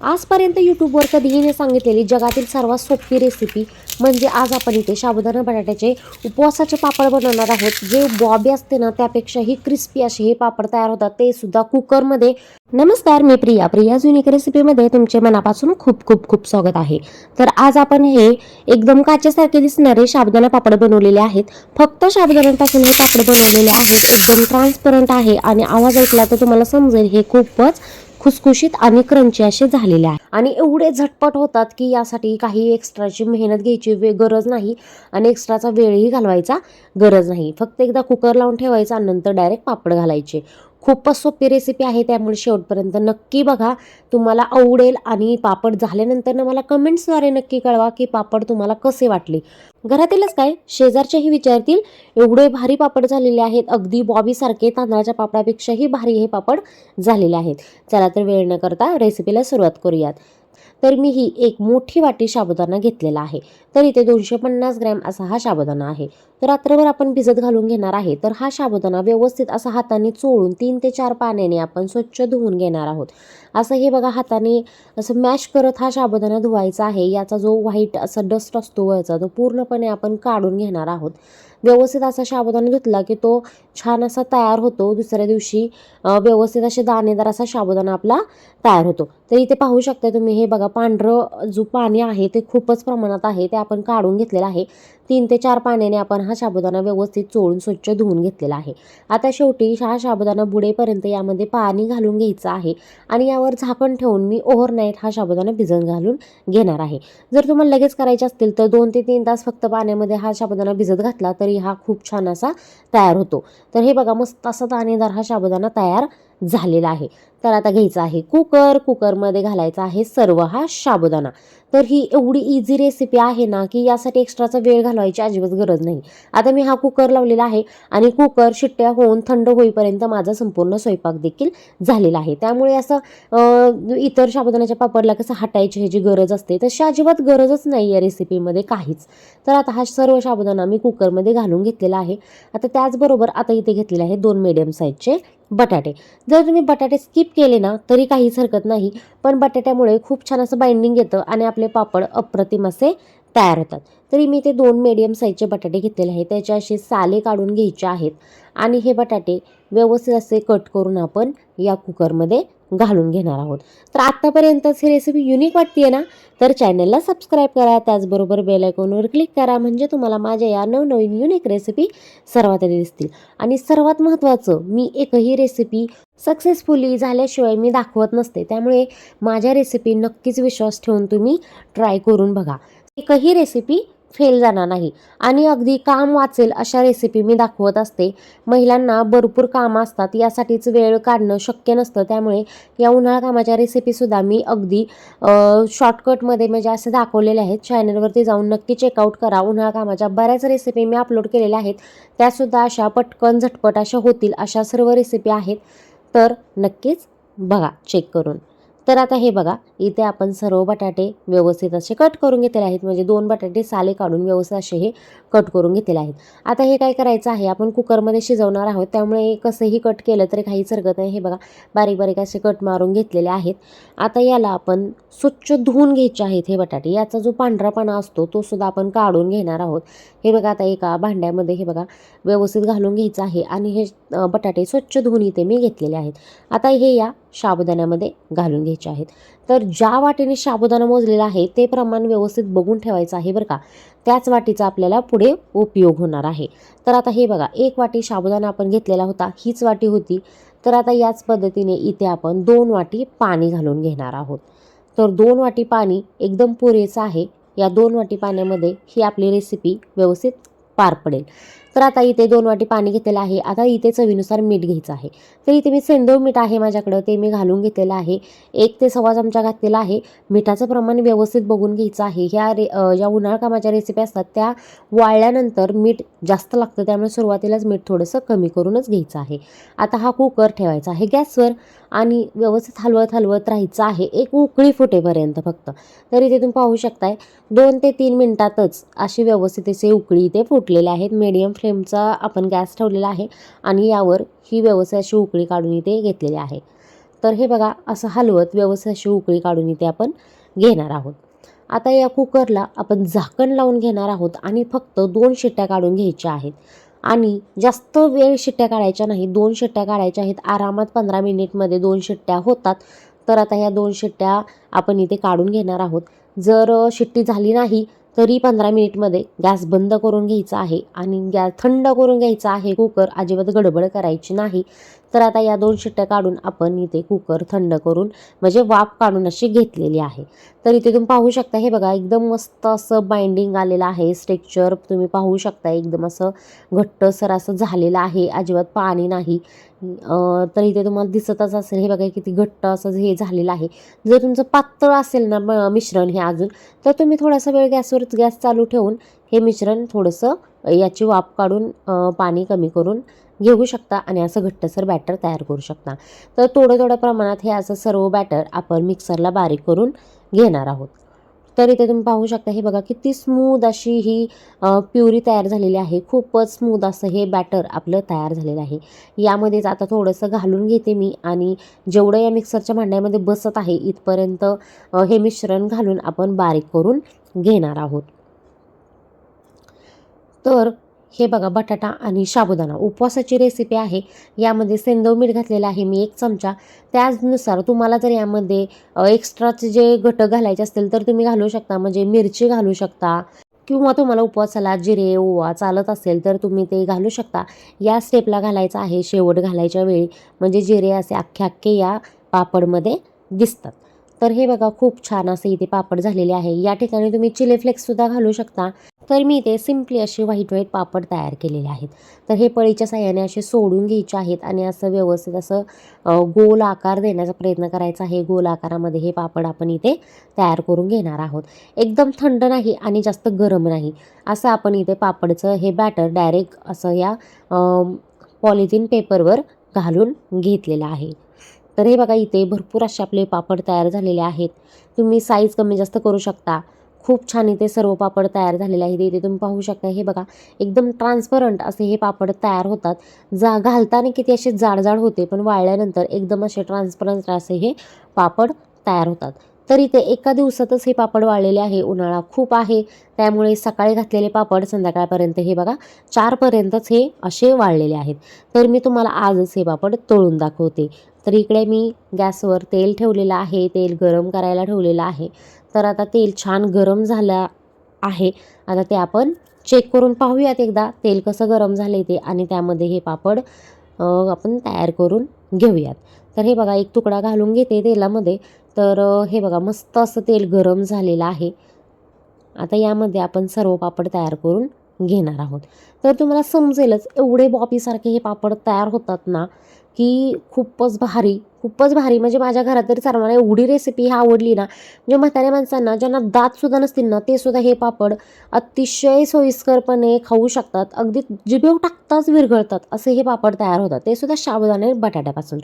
आजपर्यंत यूट्यूबवर कधीही सांगितलेली जगातील सर्वात सोपी रेसिपी म्हणजे आज आपण इथे साबुदाणा बटाट्याचे उपवासाचे पापड बनवणार आहोत. जे बॉबी असते ना त्यापेक्षाही क्रिस्पी असे हे पापड तयार होतात. ते सुद्धा कुकरमध्ये. नमस्कार मी प्रिया. प्रिया युनिक रेसिपीमध्ये तुमचे मनापासून खूप खूप खूप स्वागत आहे. तर आज आपण हे एकदम काचेसारखे दिसणारे साबुदाणा पापड बनवलेले आहेत. फक्त साबुदाण्यापासून हे पापड बनवलेले आहेत. एकदम ट्रान्सपरंट आहे आणि आवाज ऐकला तर तुम्हाला समजेल हे खूपच खुसखुशीत आणि क्रंची असे झालेले आहे. आणि एवढे झटपट होतात की यासाठी काही एक्स्ट्राची मेहनत घ्यायची गरज नाही आणि एक्स्ट्राचा वेळही घालवायचा गरज नाही. फक्त एकदा कुकर लावून ठेवायचा नंतर डायरेक्ट पापड घालायचे. खूपच सोपी रेसिपी आहे त्यामुळे शेवटपर्यंत नक्की बघा. तुम्हाला आवडेल आणि पापड झाल्यानंतर ना मला कमेंट्सद्वारे नक्की कळवा की पापड तुम्हाला कसे वाटले. घरातीलच काय? शेजारचेही विचारतील एवढे भारी पापड झालेले आहेत. अगदी बॉबीसारखे तांदळाच्या पापडापेक्षाही भारी हे पापड झालेले आहेत. चला तर वेळ न करता रेसिपीला सुरुवात करूयात. तर मी ही एक मोठी वाटी साबुदाणा घेतलेला आहे. तर इथे दोनशे पन्नास ग्रॅम असा हा साबुदाणा आहे. तर रात्रभर आपण भिजत घालून घेणार आहे. तर हा साबुदाणा व्यवस्थित असा हाताने चोळून तीन ते चार पाण्याने आपण स्वच्छ धुवून घेणार आहोत. असं हे बघा हाताने असं मॅश करत हा साबुदाणा धुवायचा आहे. याचा जो व्हाईट असा डस्ट असतो वरचा तो पूर्णपणे आपण काढून घेणार आहोत. व्यवस्थित असा साबुदाणा धुतला की तो छान असा तयार होतो. दुसऱ्या दिवशी व्यवस्थित असे दाणेदार असा साबुदाणा आपला तयार होतो. तर इथे पाहू शकता तुम्ही हे बघा पांढरं जो पाणी आहे ते खूपच प्रमाणात आहे ते आपण काढून घेतलेलं आहे. तीन ते चार पाण्याने आपण हा साबुदाणा व्यवस्थित चोळून स्वच्छ धुवून घेतलेला आहे. आता शेवटी हा साबुदाणा बुडेपर्यंत यामध्ये पाणी घालून घ्यायचं आहे आणि यावर झाकण ठेवून मी ओव्हरनाईट हा साबुदाणा भिजत घालून घेणार आहे. जर तुम्हाला लगेच करायचे असतील तर दोन ते तीन तास फक्त पाण्यामध्ये हा साबुदाणा भिजत घातला तरी हा खूप छान असा तयार होतो. तर हे बघा मस्त असा दाणेदार हा साबुदाणा तयार झालेला आहे. तर आता घ्यायचा आहे कुकर. कुकरमध्ये घालायचा आहे सर्व हा साबुदाणा. तर ही एवढी इझी रेसिपी आहे ना की यासाठी एक्स्ट्राचा वेळ घालवायची अजिबात गरज नाही. आता मी हा कुकर लावलेला आहे आणि कुकर शिट्ट्या होऊन थंड होईपर्यंत माझा संपूर्ण स्वयंपाक देखील झालेला आहे. त्यामुळे असं इतर साबुदाण्याच्या पापडला कसं हटायची ह्याची गरज असते तशी अजिबात गरजच नाही या रेसिपीमध्ये काहीच. तर आता हा सर्व साबुदाणा मी कुकरमध्ये घालून घेतलेला आहे. आता त्याचबरोबर आता इथे घेतलेले आहे दोन मिडियम साईजचे बटाटे. जर तुम्ही बटाटे स्किप केले ना तरी काहीच हरकत नाही. पण बटाट्यामुळे खूप छान असं बाइंडिंग येतं आणि आपले पापड अप्रतिम असे तयार होतात. तरी मी ते दोन मीडियम साईजचे बटाटे घेतलेले आहेत. त्याचे असे साले काढून घ्यायचे आहेत. आणि हे बटाटे व्यवस्थित असे कट करून आपण या कुकरमध्ये घालून घेणार आहोत. तर आत्तापर्यंतच ही रेसिपी युनिक वाटते ना? तर चॅनलला सबस्क्राईब करा त्याचबरोबर बेलायकॉनवर क्लिक करा म्हणजे तुम्हाला माझ्या या नवनवीन युनिक रेसिपी सर्वात आधी दिसतील. आणि सर्वात महत्त्वाचं मी एकही रेसिपी सक्सेसफुली झाल्याशिवाय मी दाखवत नसते. त्यामुळे माझ्या रेसिपी नक्कीच विश्वास ठेवून तुम्ही ट्राय करून बघा. एकही रेसिपी फेल जाणार नाही. आणि अगदी काम वाचेल अशा रेसिपी मी दाखवत असते. महिलांना भरपूर कामं असतात. यासाठीच वेळ काढणं शक्य नसतं. त्यामुळे या उन्हाळा कामाच्या रेसिपीसुद्धा मी अगदी शॉर्टकटमध्ये म्हणजे असे दाखवलेले आहेत. चॅनलवरती जाऊन नक्की चेकआउट करा. उन्हाळा कामाच्या बऱ्याच रेसिपी मी अपलोड केलेल्या आहेत. त्यासुद्धा अशा पटकन झटपट अशा होतील अशा सर्व रेसिपी आहेत. तर नक्कीच बघा चेक करून. तर आता हे बघा इथे आपण सर्व बटाटे व्यवस्थित असे कट करून घेतलेले आहेत. म्हणजे दोन बटाटे साले काढून व्यवस्थित असे हे कट करून घेतलेले आहेत. आता हे काय करायचं आहे आपण कुकरमध्ये शिजवणार आहोत. त्यामुळे कसंही कट केलं तरी काहीच हरकत नाही. हे बघा बारीक बारीक असे कट मारून घेतलेले आहेत. आता याला आपण स्वच्छ धुवून घ्यायचे आहेत हे बटाटे. याचा जो पांढरापणा असतो तो सुद्धा आपण काढून घेणार आहोत. हे बघा आता एका भांड्यामध्ये हे बघा व्यवस्थित घालून घ्यायचं आहे आणि हे बटाटे स्वच्छ धुवून इथे मी घेतलेले आहेत. आता हे या साबुदाण्यामध्ये घालून घ्यायचे आहेत. तर ज्या वाटीने साबुदाणा मोजलेला आहे ते प्रमाण व्यवस्थित बघून ठेवायचं आहे बरं का. त्याच वाटीचा आपल्याला पुढे उपयोग होणार आहे. तर आता हे बघा एक वाटी साबुदाणा आपण घेतलेला होता हीच वाटी होती. तर आता याच पद्धतीने इथे आपण दोन वाटी पाणी घालून घेणार आहोत. तर दोन वाटी पाणी एकदम पुरेचं आहे. या दोन वाटी पाण्यामध्ये ही आपली रेसिपी व्यवस्थित पार पडेल. तर आता इथे दोन वाटी पाणी घेतलेलं आहे. आता इथे चवीनुसार मीठ घ्यायचं आहे. तर इथे मी सेंदव मीठ आहे माझ्याकडं. ते मी घालून घेतलेलं आहे. एक ते सव्वा चमचा घातलेला आहे. मिठाचं प्रमाण व्यवस्थित बघून घ्यायचं आहे. ह्या रे ज्या उन्हाळ कामाच्या रेसिपी असतात त्या वाळल्यानंतर मीठ जास्त लागतं. त्यामुळे सुरुवातीलाच मीठ थोडंसं कमी करूनच घ्यायचं आहे. आता हा कुकर ठेवायचा आहे. गॅसवर आणि व्यवस्थित हलवत हलवत राहायचं आहे. एक उकळी फुटेपर्यंत फक्त. तर इथे तुम्ही पाहू शकताय दोन ते तीन मिनटातच अशी व्यवस्थित असे उकळी इथे फुटलेले आहेत. मीडियम फ्लेमचा आपण गॅस ठेवलेला आहे आणि यावर ही व्यवस्थित अशी उकळी काढून इथे घेतलेली आहे. तर हे बघा असं हलवत व्यवस्थित अशी उकळी काढून इथे आपण घेणार आहोत. आता या कुकरला आपण झाकण लावून घेणार आहोत आणि फक्त दोन शिट्ट्या काढून घ्यायच्या आहेत. आणि जास्त वेळ शिट्ट्या काढायच्या नाही दोन शिट्ट्या काढायच्या आहेत. आरामात पंधरा मिनिटमध्ये दोन शिट्ट्या होतात. तर आता ह्या दोन शिट्ट्या आपण इथे काढून घेणार आहोत. जर शिट्टी झाली नाही तरी पंधरा मिनिटमध्ये गॅस बंद करून घ्यायचा आहे आणि गॅस थंड करून घ्यायचा आहे कुकर अजिबात गडबड करायची नाही. तर आता या दोन शिट्ट्या काढून आपण इथे कुकर थंड करून म्हणजे वाफ काढून अशी घेतलेली आहे. तर इथे तुम्ही पाहू शकता हे बघा एकदम मस्त असं बाइंडिंग आलेलं आहे स्ट्रेक्चर तुम्ही पाहू शकता एकदम असं घट्टसर असं झालेलं आहे अजिबात पाणी नाही. तर इथे तुम्हाला दिसतच असेल हे बघा किती घट्ट असं हे झालेलं आहे. जर तुमचं पातळ असेल ना म- मिश्रण हे अजून तर तुम्ही थोडासा वेळ गॅसवर गॅस चालू ठेवून हे मिश्रण थोडंसं याची वाफ काढून पाणी कमी करून घेऊ शकता आणि असं घट्टसर बॅटर तयार करू शकता. तर थोडं थोड्या प्रमाणात हे असं सर्व बॅटर आपण मिक्सरला बारीक करून घेणार आहोत. तर इथे तुम्ही पाहू शकता हे बघा किती स्मूद अशी ही प्युरी तयार झालेली आहे. खूपच स्मूद असं हे बॅटर आपलं तयार झालेलं आहे. यामध्येच आता थोडंसं घालून घेते मी आणि जेवढं या मिक्सरच्या भांड्यामध्ये बसत आहे इथपर्यंत हे मिश्रण घालून आपण बारीक करून घेणार आहोत. तर हे बघा बटाटा आणि साबुदाणा. उपवासाची रेसिपी आहे. यामध्ये सेंदव मीठ घातलेलं आहे. मी एक चमचा. त्याचनुसार तुम्हाला जर यामध्ये एक्स्ट्राचे जे घटक घालायचे असतील तर तुम्ही घालू शकता. म्हणजे मिरची घालू शकता. किंवा तुम्हाला उपवासाला जिरे ओवा चालत असेल तर तुम्ही ते घालू शकता. या स्टेपला घालायचं आहे शेवट घालायच्या वेळी. म्हणजे जिरे असे अख्खे अख्खे या पापडमध्ये दिसतात. तर हे बघा खूप छान असे इथे पापड झालेले आहे. या ठिकाणी तुम्ही चिली फ्लेक्ससुद्धा घालू शकता. तर मी इथे सिम्पली असे व्हाईट व्हाईट पापड तयार केलेले आहेत. तर हे पळीच्या साह्याने असे सोडून घ्यायचे आहेत आणि असं व्यवस्थित असं गोल आकार देण्याचा प्रयत्न करायचा आहे. गोल आकारामध्ये हे पापड आपण इथे तयार करून घेणार आहोत. एकदम थंड नाही आणि जास्त गरम नाही. असं आपण इथे पापडचं हे बॅटर डायरेक्ट असं या पॉलिथिन पेपरवर घालून घेतलेलं आहे. तर हे बघा इथे भरपूर असे आपले पापड तयार झालेले आहेत. तुम्ही साईज कमी जास्त करू शकता. खूप छान इथे सर्व पापड तयार झालेले आहेत. इथे तुम्ही पाहू शकता हे बघा एकदम ट्रान्सपरंट असे हे पापड तयार होतात. जा घालताना किती असे जाडजाड होते पण वाळल्यानंतर एकदम असे ट्रान्सपरंट असे हे पापड तयार होतात. तर इथे एका दिवसातच हे पापड वाळलेले आहे उन्हाळा खूप आहे. त्यामुळे सकाळी घातलेले पापड संध्याकाळपर्यंत हे बघा चारपर्यंतच हे असे वाळलेले आहेत. तर मी तुम्हाला आजच हे पापड तळून दाखवते. तर इकडे मी गॅसवर तेल ठेवलेलं आहे तेल गरम करायला ठेवलेलं आहे. तर आता तेल छान गरम झालं आहे. आता ते आपण चेक करून पाहूयात एकदा. तेल कसं गरम झालं ते आणि त्यामध्ये हे पापड आपण तयार करून घेऊयात. तर हे बघा एक तुकडा घालून घेते तेलामध्ये. तर हे बघा मस्त असं तेल गरम झालेलं आहे. आता यामध्ये आपण सर्व पापड तयार करून घेणार आहोत. तर तुम्हाला समजेलच एवढे बॉबीसारखे हे पापड तयार होतात ना की खूपच भारी खूपच भारी. म्हणजे माझ्या घरात तरी सर्वांना एवढी रेसिपी ही आवडली ना म्हणजे म्हाताऱ्या माणसांना ज्यांना दातसुद्धा नसतील ना ते सुद्धा हे पापड अतिशय सोयीस्करपणे खाऊ शकतात. अगदी जिबेव टाकताच विरघळतात असे हे पापड तयार होतात. ते सुद्धा साबुदाणे बटाट्यापासून.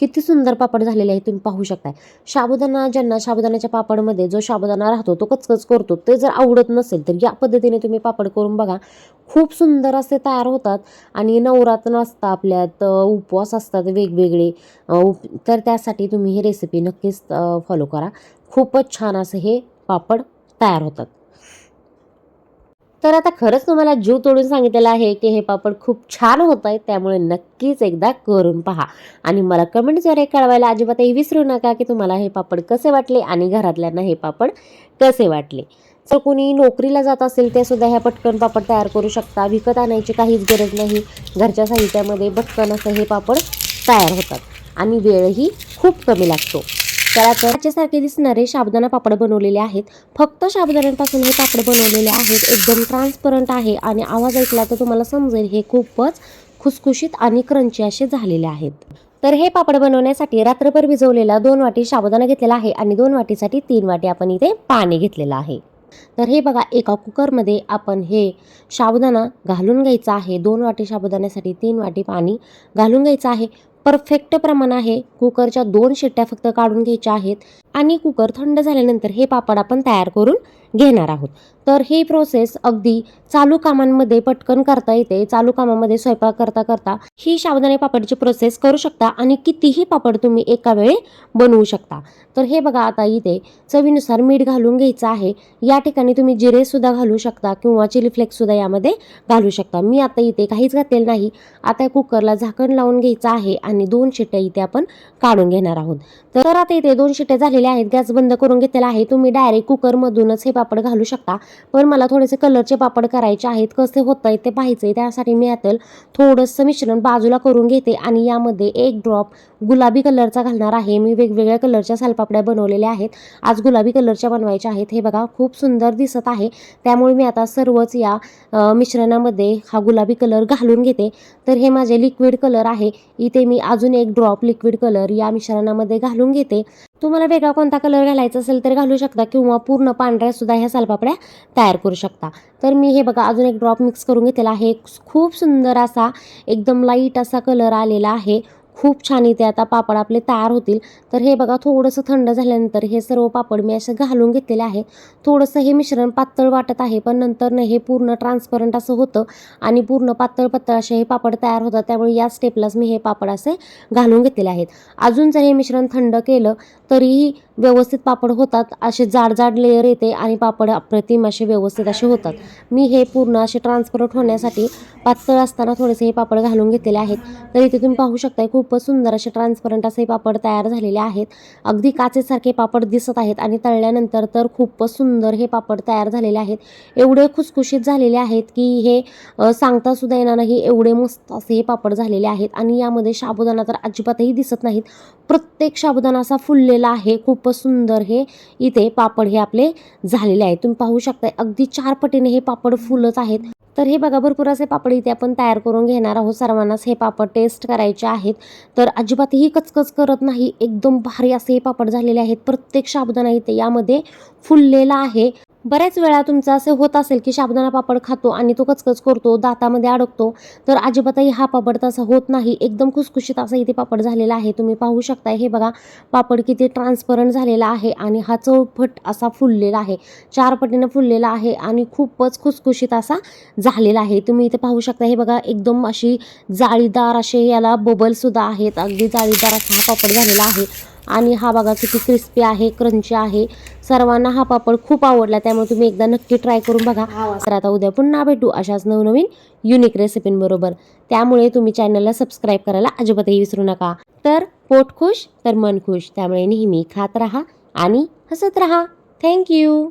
किती सुंदर पापड झालेले आहे तुम्ही पाहू शकताय. साबुदाणा ज्यांना साबुदाण्याच्या पापडमध्ये जो साबुदाणा राहतो तो कचकच करतो. ते जर आवडत नसेल तर या पद्धतीने तुम्ही पापड करून बघा. खूप सुंदर असे तयार होतात. आणि नवरात्र असतं आपल्यात उपवास असतात वेगवेगळे. उप- तर त्यासाठी तुम्ही ही रेसिपी नक्कीच फॉलो करा. खूपच छान असं हे पापड तयार होतात. तर आता खरंच तुम्हाला जीव तोडून सांगितलेलं आहे की हे पापड खूप छान होत आहेत त्यामुळे नक्कीच एकदा करून पहा. आणि मला कमेंट्सद्वारे कळवायला अजिबातही विसरू नका की तुम्हाला हे पापड कसे वाटले आणि घरातल्यांना हे पापड कसे वाटले. जर कोणी नोकरीला जात असेल ते सुद्धा ह्या पटकन पापड तयार करू शकता. विकत आणायची काहीच गरज नाही. घरच्या साहित्यामध्ये पटकन असं हे पापड तयार होतात. आणि वेळही खूप कमी लागतो. तर त्याच्यासारखे दिसणारे साबुदाणा पापड बनवलेले आहेत. फक्त साबुदाण्यांपासून हे पापड बनवलेले आहेत. एकदम ट्रान्सपरंट आहे आणि आवाज ऐकला तर तुम्हाला समजेल हे खूपच खुसखुशीत आणि क्रंची असे झालेले आहेत. तर हे पापड बनवण्यासाठी रात्रभर भिजवलेला दोन वाटी साबुदाणा घेतलेला आहे आणि दोन वाटीसाठी तीन वाटी आपण इथे पाणी घेतलेलं आहे. तर हे बघा एका कुकरमध्ये आपण हे साबुदाणा घालून घ्यायचा आहे. दोन वाटी साबुदाण्यासाठी तीन वाटी पाणी घालून घ्यायचं आहे. परफेक्ट प्रमाण आहे. कुकरच्या दोन शिट्ट्या फक्त काढून घ्यायच्या आहेत. आणि कुकर थंड झाल्यानंतर हे पापड आपण तयार करून घेणार आहोत. तर ही प्रोसेस अगदी चालू कामांमध्ये पटकन करता येते. चालू कामामध्ये स्वयंपाक करता करता ही साबुदाणे पापडची प्रोसेस करू शकता आणि कितीही पापड तुम्ही एका वेळी बनवू शकता. तर हे बघा आता इथे चवीनुसार मीठ घालून घ्यायचं आहे. या ठिकाणी तुम्ही जिरेसुद्धा घालू शकता किंवा चिली फ्लेक्ससुद्धा यामध्ये घालू शकता. मी आता इथे काहीच घातलेलं नाही. आता कुकरला झाकण लावून घ्यायचं आहे आणि दोन शिट्ट्या इथे आपण काढून घेणार आहोत. तर आता इथे दोन शिट्ट्या झालेल्या आहेत. गॅस बंद करून घेतलेला आहे. तुम्ही डायरेक्ट कुकरमधूनच हे पापड घालू शकता. पण मला थोडेसे कलरचे पापड करायचे आहेत. कसे होत आहेत ते पाहायचं आहे त्यासाठी मी यातील थोडंसं मिश्रण बाजूला करून घेते आणि यामध्ये एक ड्रॉप गुलाबी कलरचा घालणार आहे. मी वेगवेगळ्या कलरच्या सालपापड्या बनवलेल्या आहेत. आज गुलाबी कलरच्या बनवायच्या आहेत. हे बघा खूप सुंदर दिसत आहे. त्यामुळे मी आता सर्वच या मिश्रणामध्ये हा गुलाबी कलर घालून घेते. तर हे माझे लिक्विड कलर आहे. इथे मी अजून एक ड्रॉप लिक्विड कलर या मिश्रणामध्ये घालून घेते. तुम्हाला वेगळा कोणता कलर घालायचा असेल तर घालू शकता किंवा पूर्ण पांढऱ्या सुद्धा ह्या सालपापड्या तयार करू शकता. तर मी हे बघा अजून एक ड्रॉप मिक्स करून घेतलेला आहे. खूप सुंदर असा एकदम लाइट असा कलर आलेला आहे. खूप छान इथे आता पापड आपले तयार होतील. तर हे बघा थोडंसं थंड झाल्यानंतर हे सर्व पापड मी असं घालून घेतलेले आहे. थोडंसं हे मिश्रण पातळ वाटत आहे पण नंतर हे पूर्ण ट्रान्सपरंट असं होतं आणि पूर्ण पातळ पातळ असे हे पापड तयार होतात. त्यामुळे या स्टेपलाच मी हे पापड असे घालून घेतलेले आहेत. अजून जर हे मिश्रण थंड केलं तरीही व्यवस्थित पापड होतात. असे जाड जाड लेअर येते आणि पापड अप्रतिम असे व्यवस्थित असे होतात. मी हे पूर्ण असे ट्रान्सपरंट होण्यासाठी पातळ असताना थोडेसे हे पापड घालून घेतलेले आहेत. तर इथे तुम्ही पाहू शकता खूपच सुंदर असे ट्रान्सपरंट असे पापड तयार झालेले आहेत. अगदी काचेसारखे पापड दिसत आहेत आणि तळल्यानंतर तर खूपच सुंदर हे पापड तयार झालेले आहेत. एवढे खुसखुशीत झालेले आहेत की हे सांगता सुद्धा येणार नाही एवढे मस्त असे हे पापड झालेले आहेत. आणि यामध्ये साबुदाणा तर अजिबातही दिसत नाहीत. प्रत्येक साबुदाणा असा फुललेला आहे खूपच सुंदर हे इथे पापड हे आपले झालेले आहेत. तुम्ही पाहू शकता अगदी चार पटीने हे पापड फुलत आहेत. तर हे बघा भरपूर असे पापड इथे आपण तयार करून घेणार आहोत. सर्वांनाच हे पापड टेस्ट करायचे आहेत. तर अजिबातही कचकच करत नाही. एकदम भारी असे हे पापड झालेले आहेत. प्रत्येक शाबदाना इथे यामध्ये फुललेला आहे. बऱ्याच वेळा तुमचं असं होत असेल की साबुदाणा पापड खातो आणि तो कचकच करतो दातामध्ये अडकतो तर अजिबातही हा पापड तसा होत नाही. एकदम खुसखुशीत असा इथे पापड झालेला आहे. तुम्ही पाहू शकता हे बघा पापड किती ट्रान्सपरंट झालेला आहे आणि हा चौफट असा फुललेला आहे. चार पटीनं फुललेला आहे आणि खूपच खुसखुशीत असा झालेला आहे. तुम्ही इथे पाहू शकता हे बघा एकदम अशी जाळीदार असे याला बबलसुद्धा आहेत. अगदी जाळीदार असा हा पापड झालेला आहे. आणि हा बघा किती क्रिस्पी आहे क्रंची आहे. सर्वांना हा पापड खूप आवडला त्यामुळे तुम्ही एकदा नक्की ट्राय करून बघा. तर आता उद्या पुन्हा भेटू अशाच नवनवीन युनिक रेसिपींबरोबर त्यामुळे तुम्ही चॅनलला सबस्क्राईब करायला अजिबातही विसरू नका. तर पोट खुश तर मन खुश. त्यामुळे नेहमी खात राहा आणि हसत राहा. थँक्यू